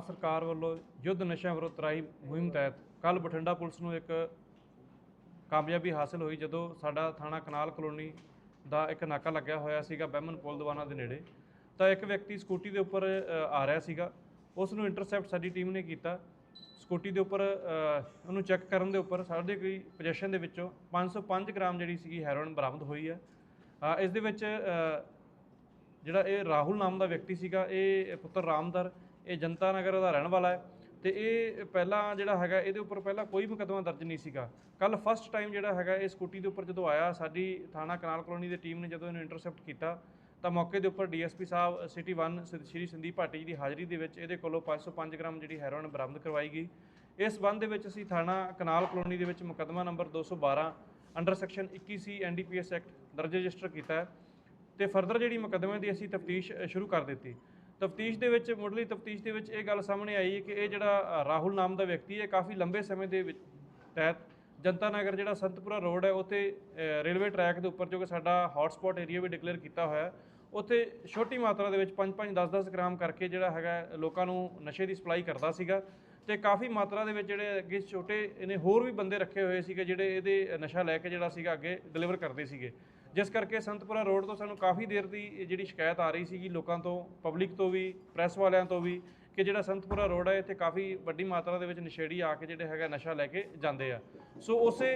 ਸਰਕਾਰ ਵੱਲੋਂ ਯੁੱਧ ਨਸ਼ਿਆਂ ਵਿਰੁੱਧ ਤਰਾਈ ਮੁਹਿੰਮ ਤਹਿਤ ਕੱਲ ਬਠਿੰਡਾ ਪੁਲਿਸ ਨੂੰ ਇੱਕ ਕਾਮਯਾਬੀ ਹਾਸਲ ਹੋਈ ਜਦੋਂ ਸਾਡਾ ਥਾਣਾ ਕਨਾਲ ਕਲੋਨੀ ਦਾ ਇੱਕ ਨਾਕਾ ਲੱਗਿਆ ਹੋਇਆ ਸੀਗਾ ਬਹਿਮਨ ਪੁਲ ਦੀਵਾਨਾ ਦੇ ਨੇੜੇ। ਤਾਂ ਇੱਕ ਵਿਅਕਤੀ ਸਕੂਟੀ ਦੇ ਉੱਪਰ ਆ ਰਿਹਾ ਸੀਗਾ। ਉਸ ਨੂੰ ਇੰਟਰਸੈਪਟ ਸਾਡੀ ਟੀਮ ਨੇ ਕੀਤਾ। ਸਕੂਟੀ ਦੇ ਉੱਪਰ ਉਹਨੂੰ ਚੈੱਕ ਕਰਨ ਦੇ ਉੱਪਰ ਸਾਡੇ ਕੋਈ ਪੋਜੀਸ਼ਨ ਦੇ ਵਿੱਚੋਂ 505 ਗ੍ਰਾਮ ਜਿਹੜੀ ਸੀਗੀ ਹੈਰੋਇਨ ਬਰਾਮਦ ਹੋਈ ਹੈ। ਇਸ ਦੇ ਵਿੱਚ ਜਿਹੜਾ ਇਹ ਰਾਹੁਲ ਨਾਮ ਦਾ ਵਿਅਕਤੀ ਸੀਗਾ, ਇਹ ਪੁੱਤਰ ਰਾਮਦਰ ਇਹ ਜਨਤਾ ਨਗਰ ਦਾ ਰਹਿਣ ਵਾਲਾ ਹੈ ਤੇ ਇਹ ਪਹਿਲਾਂ ਜਿਹੜਾ ਹੈਗਾ ਇਹਦੇ ਉੱਪਰ ਪਹਿਲਾਂ ਕੋਈ ਮੁਕੱਦਮਾ ਦਰਜ ਨਹੀਂ ਸੀਗਾ। ਕੱਲ ਫਸਟ ਟਾਈਮ ਜਿਹੜਾ ਹੈਗਾ ਇਹ ਸਕੂਟੀ ਦੇ ਉੱਪਰ ਜਦੋਂ ਆਇਆ, ਸਾਡੀ ਥਾਣਾ ਕਨਾਲ ਕਲੋਨੀ ਦੀ ਟੀਮ ਨੇ ਜਦੋਂ ਇਹਨੂੰ ਇੰਟਰਸੈਪਟ ਕੀਤਾ, ਤਾਂ ਮੌਕੇ ਦੇ ਉੱਪਰ ਡੀਐਸਪੀ ਸਾਹਿਬ ਸਿਟੀ 1 ਸ਼੍ਰੀ ਸੰਦੀਪ ਭਾਟੀ ਜੀ ਦੀ ਹਾਜ਼ਰੀ ਦੇ ਵਿੱਚ ਇਹਦੇ ਕੋਲੋਂ 505 ਗ੍ਰਾਮ ਜਿਹੜੀ ਹੈਰੋਇਨ ਬਰਾਮਦ ਕਰਵਾਈ ਗਈ। ਇਸ ਸੰਬੰਧ ਦੇ ਵਿੱਚ ਅਸੀਂ ਥਾਣਾ ਕਨਾਲ ਕਲੋਨੀ ਦੇ ਵਿੱਚ ਮੁਕੱਦਮਾ number 212 under section 21 C NDPS act ਦਰਜ ਰਜਿਸਟਰ ਕੀਤਾ ਹੈ ਤੇ ਫਰਦਰ ਜਿਹੜੀ ਮੁਕੱਦਮੇ ਦੀ ਅਸੀਂ ਤਫਤੀਸ਼ ਸ਼ੁਰੂ ਕਰ ਦਿੱਤੀ। ਤਫਤੀਸ਼ ਦੇ ਵਿੱਚ, ਮੁੱਢਲੀ ਤਫਤੀਸ਼ ਦੇ ਵਿੱਚ ਇਹ ਗੱਲ ਸਾਹਮਣੇ ਆਈ ਕਿ ਇਹ ਜਿਹੜਾ ਰਾਹੁਲ ਨਾਮ ਦਾ ਵਿਅਕਤੀ ਹੈ ਕਾਫੀ ਲੰਬੇ ਸਮੇਂ ਦੇ ਵਿੱਚ ਤਹਿਤ ਜਨਤਾ ਨਗਰ ਜਿਹੜਾ ਸੰਤਪੁਰਾ ਰੋਡ ਹੈ, ਉੱਥੇ ਰੇਲਵੇ ਟਰੈਕ ਦੇ ਉੱਪਰ ਜੋ ਕਿ ਸਾਡਾ ਹੌਟਸਪੌਟ ਏਰੀਆ ਵੀ ਡਿਕਲੇਅਰ ਕੀਤਾ ਹੋਇਆ ਉੱਥੇ ਛੋਟੀ ਮਾਤਰਾ ਦੇ ਵਿੱਚ 5-5 10-10 ਗ੍ਰਾਮ ਕਰਕੇ ਜਿਹੜਾ ਹੈਗਾ, ਲੋਕਾਂ ਨੂੰ ਨਸ਼ੇ ਦੀ ਸਪਲਾਈ ਕਰਦਾ ਸੀਗਾ ਤੇ ਕਾਫੀ ਮਾਤਰਾ ਦੇ ਵਿੱਚ ਜਿਹੜੇ ਅੱਗੇ ਛੋਟੇ, ਇਹਨੇ ਹੋਰ ਵੀ ਬੰਦੇ ਰੱਖੇ ਹੋਏ ਸੀਗੇ ਜਿਹੜੇ ਇਹਦੇ ਨਸ਼ਾ ਲੈ ਕੇ ਜਿਹੜਾ ਸੀਗਾ ਅੱਗੇ ਡਿਲੀਵਰ ਕਰਦੇ ਸੀਗੇ। ਜਿਸ ਕਰਕੇ ਸੰਤਪੁਰਾ ਰੋਡ ਤੋਂ ਸਾਨੂੰ ਕਾਫੀ ਦੇਰ ਦੀ ਜਿਹੜੀ ਸ਼ਿਕਾਇਤ ਆ ਰਹੀ ਸੀਗੀ ਲੋਕਾਂ ਤੋਂ ਪਬਲਿਕ ਤੋਂ ਵੀ ਪ੍ਰੈਸ ਵਾਲਿਆਂ ਤੋਂ ਵੀ, ਕਿ ਜਿਹੜਾ ਸੰਤਪੁਰਾ ਰੋਡ ਹੈ ਇੱਥੇ ਕਾਫੀ ਵੱਡੀ ਮਾਤਰਾ ਦੇ ਵਿੱਚ ਨਸ਼ੇੜੀ ਆ ਕੇ ਜਿਹੜੇ ਹੈਗਾ ਨਸ਼ਾ ਲੈ ਕੇ ਜਾਂਦੇ ਆ। ਸੋ ਉਸੇ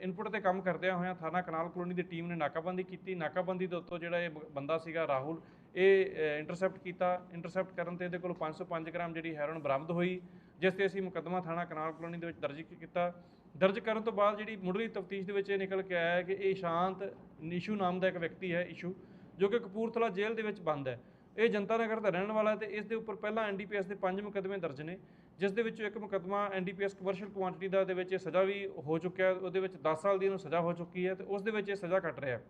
ਇਨਪੁਟ ਤੇ ਕੰਮ ਕਰਦਿਆਂ ਹੋਇਆਂ ਥਾਣਾ ਕਨਾਲ ਕਲੋਨੀ ਦੀ ਟੀਮ ਨੇ ਨਾਕਾਬੰਦੀ ਕੀਤੀ। ਨਾਕਾਬੰਦੀ ਦੇ ਉੱਤੋਂ ਜਿਹੜਾ ਇਹ ਬ- ਬੰਦਾ ਸੀਗਾ ਰਾਹੁਲ, ਇਹ ਇੰਟਰਸੈਪਟ ਕੀਤਾ। ਇੰਟਰਸੈਪਟ ਕਰਨ ਤੇ ਇਹਦੇ ਕੋਲ 505 ਗ੍ਰਾਮ ਜਿਹੜੀ ਹੈਰੋਨ ਬਰਾਮਦ ਹੋਈ, ਜਿਸ ਤੇ ਅਸੀਂ ਮੁਕੱਦਮਾ ਥਾਣਾ ਕਨਾਲ ਕਲੋਨੀ ਦੇ ਵਿੱਚ ਦਰਜ ਕੀਤਾ। ਦਰਜ ਕਰਨ ਤੋਂ ਬਾਅਦ ਜਿਹੜੀ ਮੁੱਢਲੀ ਤਫਤੀਸ਼ ਦੇ ਵਿੱਚ ਇਹ ਨਿਕਲ ਕੇ ਆਇਆ ਹੈ ਕਿ ਇਹ ਸ਼ਾਂਤ ਨਿਸ਼ੂ ਨਾਮ ਦਾ ਇੱਕ ਵਿਅਕਤੀ ਹੈ ਇਸ਼ੂ, ਜੋ ਕਿ ਕਪੂਰਥਲਾ ਜੇਲ੍ਹ ਦੇ ਵਿੱਚ ਬੰਦ ਹੈ। ਇਹ ਜਨਤਾ ਨਗਰ ਦਾ ਰਹਿਣ ਵਾਲਾ ਹੈ ਤੇ ਇਸ ਦੇ ਉੱਪਰ ਪਹਿਲਾਂ ਐਨਡੀਪੀਐਸ ਦੇ ਪੰਜ ਮੁਕੱਦਮੇ ਦਰਜ ਨੇ, ਜਿਸ ਦੇ ਵਿੱਚੋਂ ਇੱਕ ਮੁਕੱਦਮਾ ਐਨਡੀਪੀਐਸ ਕਮਰਸ਼ੀਅਲ ਕੁਆਂਟੀਟੀ ਦਾ, ਦੇ ਵਿੱਚ ਇਹ ਸਜ਼ਾ ਵੀ ਹੋ ਚੁੱਕਿਆ ਉਹਦੇ ਵਿੱਚ 10 ਸਾਲ ਦੀ ਇਹਨੂੰ ਸਜ਼ਾ ਹੋ ਚੁੱਕੀ ਹੈ ਤੇ ਉਸ ਦੇ ਵਿੱਚ ਇਹ ਸਜ਼ਾ ਕੱਟ ਰਿਹਾ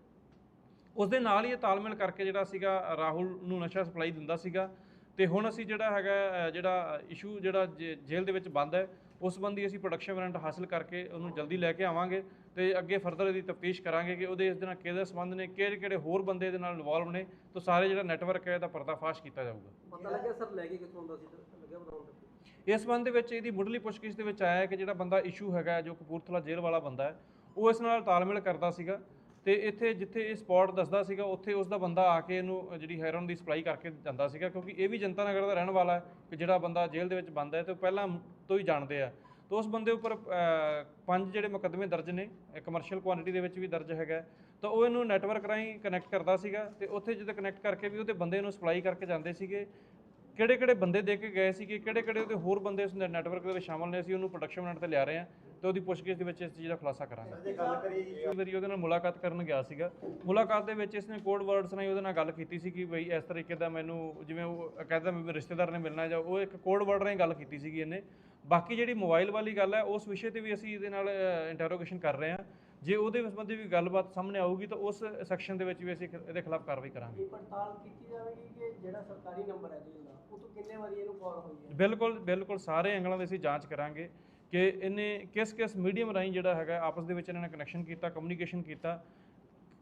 ਉਸ ਦੇ ਨਾਲ ਹੀ ਇਹ ਤਾਲਮੇਲ ਕਰਕੇ ਜਿਹੜਾ ਸੀਗਾ, ਰਾਹੁਲ ਨੂੰ ਨਸ਼ਾ ਸਪਲਾਈ ਦਿੰਦਾ ਸੀਗਾ ਤੇ ਹੁਣ ਅਸੀਂ ਜਿਹੜਾ ਹੈਗਾ ਜਿਹੜਾ ਇਸ਼ੂ ਜਿਹੜਾ ਜੇ- ਜੇਲ੍ਹ ਦੇ ਵਿੱਚ ਬੰਦ ਹੈ ਉਸ ਸੰਬੰਧੀ ਅਸੀਂ ਪ੍ਰੋਡਕਸ਼ਨ ਵਾਰੰਟ ਹਾਸਲ ਕਰਕੇ ਉਹਨੂੰ ਜਲਦੀ ਲੈ ਕੇ ਆਵਾਂਗੇ ਤੇ ਅੱਗੇ ਫਰਦਰ ਇਹਦੀ ਤਫਤੀਸ਼ ਕਰਾਂਗੇ ਕਿ ਉਹਦੇ ਇਸ ਦੇ ਨਾਲ ਕਿਹਦੇ ਸੰਬੰਧ ਨੇ ਕਿਹੜੇ ਕਿਹੜੇ ਹੋਰ ਬੰਦੇ ਇਹਦੇ ਨਾਲ ਇਨਵੋਲਵ ਨੇ ਤਾਂ ਸਾਰੇ ਜਿਹੜਾ ਨੈਟਵਰਕ ਹੈ ਇਹਦਾ ਪਰਦਾਫਾਸ਼ ਕੀਤਾ ਜਾਊਗਾ। ਪਤਾ ਲੱਗਿਆ ਸਰ ਲੈ ਕੇ ਕਿੱਥੋਂ ਆਉਂਦਾ ਸੀ ਤੇ ਲੱਗਿਆ ਬਣਾਉਣ ਤੱਕ ਇਸ ਸੰਬੰਧ ਦੇ ਵਿੱਚ ਇਹਦੀ ਮੁੱਢਲੀ ਪੁੱਛਗਿੱਛ ਦੇ ਵਿੱਚ ਆਇਆ ਹੈ ਕਿ ਜਿਹੜਾ ਬੰਦਾ ਇਸ਼ੂ ਹੈਗਾ ਜੋ ਕਪੂਰਥਲਾ ਜੇਲ੍ਹ ਵਾਲਾ ਬੰਦਾ ਹੈ ਉਹ ਇਸ ਨਾਲ ਤਾਲਮੇਲ ਕਰਦਾ ਸੀਗਾ। ਤੇ ਇੱਥੇ ਜਿੱਥੇ ਇਹ ਸਪੌਟ ਦੱਸਦਾ ਸੀਗਾ, ਉੱਥੇ ਉਸ ਦਾ ਬੰਦਾ ਆ ਕੇ ਇਹਨੂੰ ਜਿਹੜੀ ਹੈਰੋਨ ਦੀ ਸਪਲਾਈ ਕਰਕੇ ਜਾਂਦਾ ਸੀਗਾ, ਕਿਉਂਕਿ ਇਹ ਵੀ ਜਨਤਾ ਨਗਰ ਦਾ ਰਹਿਣ ਵਾਲਾ ਹੈ ਕਿ ਜਿਹੜਾ ਬੰਦਾ ਜੇਲ੍ਹ ਦੇ ਵਿੱਚ ਬੰਦ ਹੈ ਤੇ ਉਹ ਪਹਿਲਾਂ ਤੋਂ ਹੀ ਜਾਣਦੇ ਆ। ਤਾਂ ਉਸ ਬੰਦੇ ਉੱਪਰ ਪੰਜ ਜਿਹੜੇ ਮੁਕੱਦਮੇ ਦਰਜ ਨੇ ਕਮਰਸ਼ੀਅਲ ਕੁਆਂਟੀਟੀ ਦੇ ਵਿੱਚ ਵੀ ਦਰਜ ਹੈਗਾ ਤਾਂ ਉਹ ਇਹਨੂੰ ਨੈਟਵਰਕ ਰਾਹੀਂ ਕਨੈਕਟ ਕਰਦਾ ਸੀਗਾ ਤੇ ਉੱਥੇ ਜਦੋਂ ਕਨੈਕਟ ਕਰਕੇ ਵੀ ਉਹਦੇ ਬੰਦੇ ਨੂੰ ਸਪਲਾਈ ਕਰਕੇ ਜਾਂਦੇ ਸੀਗੇ ਕਿਹੜੇ ਕਿਹੜੇ ਬੰਦੇ ਦੇ ਕੇ ਗਏ ਸੀਗੇ ਕਿਹੜੇ ਕਿਹੜੇ ਉਹਦੇ ਹੋਰ ਬੰਦੇ ਉਸ ਨੈਟਵਰਕ ਦੇ ਵਿੱਚ ਸ਼ਾਮਲ ਨੇ, ਅਸੀਂ ਉਹਨੂੰ ਪ੍ਰੋਡਕਸ਼ਨ ਮਿੰਟ ਤੇ ਲਿਆ ਰਹੇ ਹਾਂ। ਤੇ ਉਹਦੀ ਪੁੱਛਗਿੱਛ ਦੇ ਵਿੱਚ ਇਸ ਚੀਜ਼ ਦਾ ਖੁਲਾਸਾ ਕਰਾਂਗੇ। ਜੇ ਗੱਲ ਇੱਕ ਵਾਰੀ ਉਹਦੇ ਨਾਲ ਮੁਲਾਕਾਤ ਕਰਨ ਗਿਆ ਸੀਗਾ। ਮੁਲਾਕਾਤ ਦੇ ਵਿੱਚ ਇਸਨੇ ਕੋਡ ਵਰਡਸ ਨਾਲ ਉਹਦੇ ਨਾਲ ਗੱਲ ਕੀਤੀ ਸੀ ਕਿ ਬਈ ਇਸ ਤਰੀਕੇ ਦਾ ਮੈਨੂੰ ਜਿਵੇਂ ਉਹ ਕਹਿੰਦਾ ਮੇਰੇ ਰਿਸ਼ਤੇਦਾਰ ਨੇ ਮਿਲਣਾ ਜਾਂ ਉਹ ਇੱਕ ਕੋਡ ਵਰਡ ਰਾਹੀਂ ਗੱਲ ਕੀਤੀ ਸੀਗੀ ਇਹਨੇ। ਬਾਕੀ ਜਿਹੜੀ ਮੋਬਾਈਲ ਵਾਲੀ ਗੱਲ ਹੈ ਉਸ ਵਿਸ਼ੇ ਤੇ ਵੀ ਅਸੀਂ ਇਹਦੇ ਨਾਲ ਇੰਟਰੋਗੇਸ਼ਨ ਕਰ ਰਹੇ ਹਾਂ। ਜੇ ਉਹਦੇ ਸੰਬੰਧੀ ਵੀ ਗੱਲਬਾਤ ਸਾਹਮਣੇ ਆਊਗੀ ਤਾਂ ਉਸ ਸੈਕਸ਼ਨ ਦੇ ਵਿੱਚ ਵੀ ਅਸੀਂ ਇਹਦੇ ਖਿਲਾਫ ਕਾਰਵਾਈ ਕਰਾਂਗੇ। ਇਹ ਪੜਤਾਲ ਕੀਤੀ ਜਾਵੇਗੀ ਕਿ ਜਿਹੜਾ ਸਰਕਾਰੀ ਨੰਬਰ ਹੈ ਜੇਲ੍ਹ ਦਾ ਉਹ ਤੋਂ ਕਿੰਨੇ ਵਾਰੀ ਇਹਨੂੰ ਕਾਲ ਹੋਈ ਹੈ? ਬਿਲਕੁਲ ਬਿਲਕੁਲ ਸਾਰੇ ਐਂਗਲਾਂ ਦੀ ਅਸੀਂ ਜਾਂਚ ਕਰਾਂਗੇ। ਕਿ ਇਹਨੇ ਕਿਸ ਕਿਸ ਮੀਡੀਅਮ ਰਾਹੀਂ ਜਿਹੜਾ ਹੈਗਾ ਆਪਸ ਦੇ ਵਿੱਚ ਇਹਨਾਂ ਨੇ ਕਨੈਕਸ਼ਨ ਕੀਤਾ ਕਮਿਊਨੀਕੇਸ਼ਨ ਕੀਤਾ।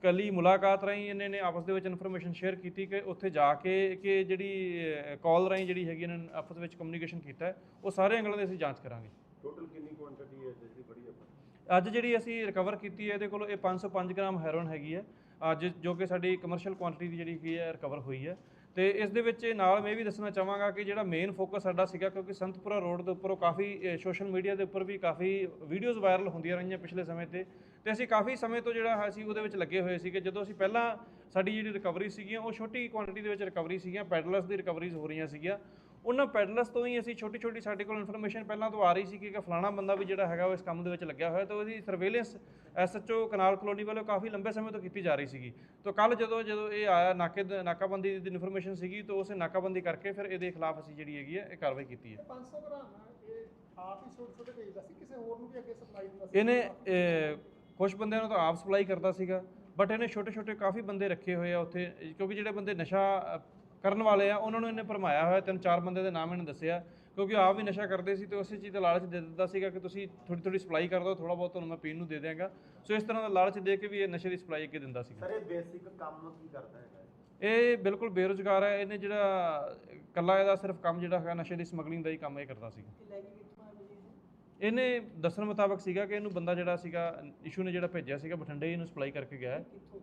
ਕੱਲੀ ਮੁਲਾਕਾਤ ਰਾਹੀਂ ਇਹਨੇ ਨੇ ਆਪਸ ਦੇ ਵਿੱਚ ਇਨਫੋਰਮੇਸ਼ਨ ਸ਼ੇਅਰ ਕੀਤੀ ਕਿ ਉੱਥੇ ਜਾ ਕੇ ਕਿ ਜਿਹੜੀ ਕਾਲ ਰਾਹੀਂ ਜਿਹੜੀ ਹੈਗੀ ਇਹਨਾਂ ਨੇ ਆਪਸ ਵਿੱਚ ਕਮਿਊਨੀਕੇਸ਼ਨ ਕੀਤਾ ਉਹ ਸਾਰੇ ਐਂਗਲਾਂ ਦੀ ਅਸੀਂ ਜਾਂਚ ਕਰਾਂਗੇ। ਟੋਟਲ ਕਿੰਨੀ ਕੁਆਂਟੀਟੀ ਹੈ ਜਿਹੜੀ ਬੜੀ ਆਪਾਂ? ਅੱਜ ਜਿਹੜੀ ਅਸੀਂ ਰਿਕਵਰ ਕੀਤੀ ਹੈ ਇਹਦੇ ਕੋਲ ਇਹ 505 ਗ੍ਰਾਮ ਹੈਰੋਇਨ ਹੈਗੀ ਹੈ। ਅੱਜ ਜੋ ਕਿ ਸਾਡੀ ਕਮਰਸ਼ੀਅਲ ਕੁਆਂਟੀਟੀ ਦੀ ਜਿਹੜੀ ਕੀ ਹੈ ਰਿਕਵਰ ਹੋਈ ਹੈ। ਤੇ ਇਸ ਦੇ ਵਿੱਚ ਨਾਲ ਮੈਂ ਇਹ ਵੀ ਦੱਸਣਾ ਚਾਹਾਂਗਾ ਕਿ ਜਿਹੜਾ ਮੇਨ ਫੋਕਸ ਸਾਡਾ ਸੀਗਾ, ਕਿਉਂਕਿ ਸੰਤਪੁਰਾ ਰੋਡ ਦੇ ਉੱਪਰੋਂ ਕਾਫੀ ਸੋਸ਼ਲ ਮੀਡੀਆ ਦੇ ਉੱਪਰ ਵੀ ਕਾਫੀ ਵੀਡੀਓਜ਼ ਵਾਇਰਲ ਹੁੰਦੀਆਂ ਰਹੀਆਂ ਪਿਛਲੇ ਸਮੇਂ ਤੇ। ਤੇ ਅਸੀਂ ਕਾਫੀ ਸਮੇਂ ਤੋਂ ਜਿਹੜਾ ਹੈ, ਅਸੀਂ ਉਹਦੇ ਵਿੱਚ ਲੱਗੇ ਹੋਏ ਸੀਗੇ। ਜਦੋਂ ਅਸੀਂ ਪਹਿਲਾਂ ਸਾਡੀ ਜਿਹੜੀ ਰਿਕਵਰੀ ਸੀਗੀਆਂ, ਉਹ ਛੋਟੀ ਕੁਆਂਟੀਟੀ ਦੇ ਵਿੱਚ ਰਿਕਵਰੀ ਸੀਗੀਆਂ ਪੈਡਲਰਸ ਦੀ ਰਿਕਵਰੀਜ਼ ਹੋ ਰਹੀਆਂ ਸੀਗੀਆਂ। ਉਹਨਾਂ ਪੈਡਲਰਸ ਤੋਂ ਹੀ ਅਸੀਂ ਛੋਟੀ ਛੋਟੀ ਸਾਡੇ ਕੋਲ ਇਨਫੋਰਮੇਸ਼ਨ ਪਹਿਲਾਂ ਤੋਂ ਆ ਰਹੀ ਸੀ ਕਿ ਫਲਾਣਾ ਬੰਦਾ ਵੀ ਜਿਹੜਾ ਹੈਗਾ ਉਹ ਇਸ ਕੰਮ ਦੇ ਵਿੱਚ ਲੱਗਿਆ ਹੋਇਆ ਤਾਂ ਉਹਦੀ ਸਰਵੇਲੈਂਸ ਐਸਐਚਓ ਕਨਾਲ ਕਲੋਨੀ ਵੱਲੋਂ ਕਾਫੀ ਲੰਬੇ ਸਮੇਂ ਤੋਂ ਕੀਤੀ ਜਾ ਰਹੀ ਸੀਗੀ। ਤਾਂ ਕੱਲ ਜਦੋਂ ਜਦੋਂ ਇਹ ਆਇਆ ਨਾਕੇ ਨਾਕਾਬੰਦੀ ਦੀ ਇਨਫੋਰਮੇਸ਼ਨ ਸੀਗੀ ਤਾਂ ਉਸੇ ਨਾਕਾਬੰਦੀ ਕਰਕੇ ਫਿਰ ਇਹਦੇ ਖਿਲਾਫ ਅਸੀਂ ਜਿਹੜੀ ਹੈਗੀ ਹੈ ਇਹ ਕਾਰਵਾਈ ਕੀਤੀ ਹੈ। 500 ਗ੍ਰਾਮ ਇਹ ਆਪ ਹੀ ਛੋਟੇ ਛੋਟੇ ਵੇਚਦਾ ਸੀ ਕਿਸੇ ਹੋਰ ਨੂੰ ਵੀ ਅੱਗੇ ਸਪਲਾਈ ਦਿੰਦਾ ਸੀ? ਇਹਨੇ ਕੁਝ ਬੰਦਿਆਂ ਨੂੰ ਤਾਂ ਆਪ ਸਪਲਾਈ ਕਰਦਾ ਸੀਗਾ ਬਟ ਇਹਨੇ ਛੋਟੇ ਛੋਟੇ ਕਾਫੀ ਬੰਦੇ ਰੱਖੇ ਹੋਏ ਆ ਉੱਥੇ ਕਿਉਂਕਿ ਜਿਹੜੇ ਬੰਦੇ ਨਸ਼ਾ ਕਰਨ ਵਾਲੇ ਆ ਉਹਨਾਂ ਨੂੰ ਇਹਨੇ ਭਰਮਾਇਆ ਹੋਇਆ ਤਿੰਨ ਚਾਰ ਬੰਦੇ ਦੇ ਨਾਮ ਇਹਨੇ ਦੱਸਿਆ। ਕਿਉਂਕਿ ਆਪ ਵੀ ਨਸ਼ਾ ਕਰਦੇ ਸੀ ਤੇ ਉਸੇ ਚੀਜ਼ ਦਾ ਲਾਲਚ ਦੇ ਦਿੰਦਾ ਸੀਗਾ ਕਿ ਤੁਸੀਂ ਥੋੜੀ ਥੋੜੀ ਸਪਲਾਈ ਕਰ ਦਿਓ ਥੋੜਾ ਬਹੁਤ ਤੁਹਾਨੂੰ ਮੈਂ ਪੀਣ ਨੂੰ ਦੇ ਦਿਆਂਗਾ। ਸੋ ਇਸ ਤਰ੍ਹਾਂ ਦਾ ਲਾਲਚ ਦੇ ਕੇ ਵੀ ਇਹ ਨਸ਼ੇ ਦੀ ਸਪਲਾਈ ਅੱਗੇ ਦਿੰਦਾ ਸੀਗਾ। ਸਰ ਇਹ ਬੇਸਿਕ ਕੰਮ ਕੀ ਕਰਦਾ ਹੈਗਾ ਇਹ? ਬਿਲਕੁਲ ਬੇਰੁਜ਼ਗਾਰ ਹੈ ਇਹਨੇ ਜਿਹੜਾ ਕੱਲਾ ਇਹਦਾ ਸਿਰਫ ਕੰਮ ਜਿਹੜਾ ਹੈਗਾ ਨਸ਼ੇ ਦੀ ਸਮਗਲਿੰਗ ਦਾ ਹੀ ਕੰਮ ਇਹ ਕਰਦਾ ਸੀ ਕਿ ਲੈ ਕੇ ਕਿੱਥੋਂ ਆਏ ਜੀ ਇਹ? ਇਹਨੇ ਦੱਸਣ ਮੁਤਾਬਕ ਸੀਗਾ ਕਿ ਇਹਨੂੰ ਬੰਦਾ ਜਿਹੜਾ ਸੀਗਾ ਇਸ਼ੂ ਨੇ ਜਿਹੜਾ ਭੇਜਿਆ ਸੀਗਾ ਬਠਿੰਡੇ ਇਹਨੂੰ ਸਪਲਾਈ ਕਰਕੇ ਗਿਆ ਹੈ। ਕਿੱਥੋਂ?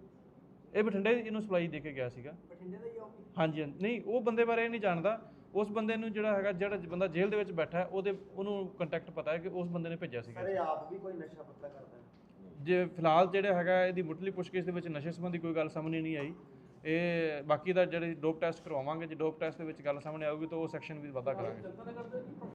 ਇਹ ਬਠਿੰਡੇ ਇਹਨੂੰ ਸਪਲਾਈ ਦੇ ਕੇ ਗਿਆ ਸੀਗਾ। ਬਠਿੰਡੇ ਦਾ ਹੀ ਆ ਉਹ ਵੀ? ਹਾਂਜੀ ਹਾਂਜੀ। ਨਹੀਂ ਉਹ ਬੰਦੇ ਬਾਰੇ ਇਹ ਨਹੀਂ ਜਾਣਦਾ। ਉਸ ਬੰਦੇ ਨੂੰ ਜਿਹੜਾ ਹੈਗਾ ਜਿਹੜਾ ਬੰਦਾ ਜੇਲ੍ਹ ਦੇ ਵਿੱਚ ਬੈਠਾ ਹੈ ਉਹਦੇ ਉਹਨੂੰ ਕੰਟੈਕਟ ਪਤਾ ਹੈ ਕਿ ਉਸ ਬੰਦੇ ਨੇ ਭੇਜਿਆ ਸੀਗਾ। ਸਰ ਇਹ ਆਪ ਵੀ ਕੋਈ ਨਸ਼ਾ ਪੱਤਾ ਕਰਦਾ ਹੈ? ਜੇ ਫਿਲਹਾਲ ਜਿਹੜਾ ਹੈਗਾ ਇਹਦੀ ਮੁੱਢਲੀ ਪੁੱਛਗਿੱਛ ਦੇ ਵਿੱਚ ਨਸ਼ੇ ਸੰਬੰਧੀ ਕੋਈ ਗੱਲ ਸਾਹਮਣੇ ਨਹੀਂ ਆਈ। ਇਹ ਬਾਕੀ ਦਾ ਜਿਹੜੇ ਡੋਪ ਟੈਸਟ ਕਰਵਾਵਾਂਗੇ ਜੇ ਡੋਪ ਟੈਸਟ ਦੇ ਵਿੱਚ ਗੱਲ ਸਾਹਮਣੇ ਆਊਗੀ ਤਾਂ ਉਹ ਸੈਕਸ਼ਨ ਵੀ ਵਾਧਾ ਕਰਾਂਗੇ।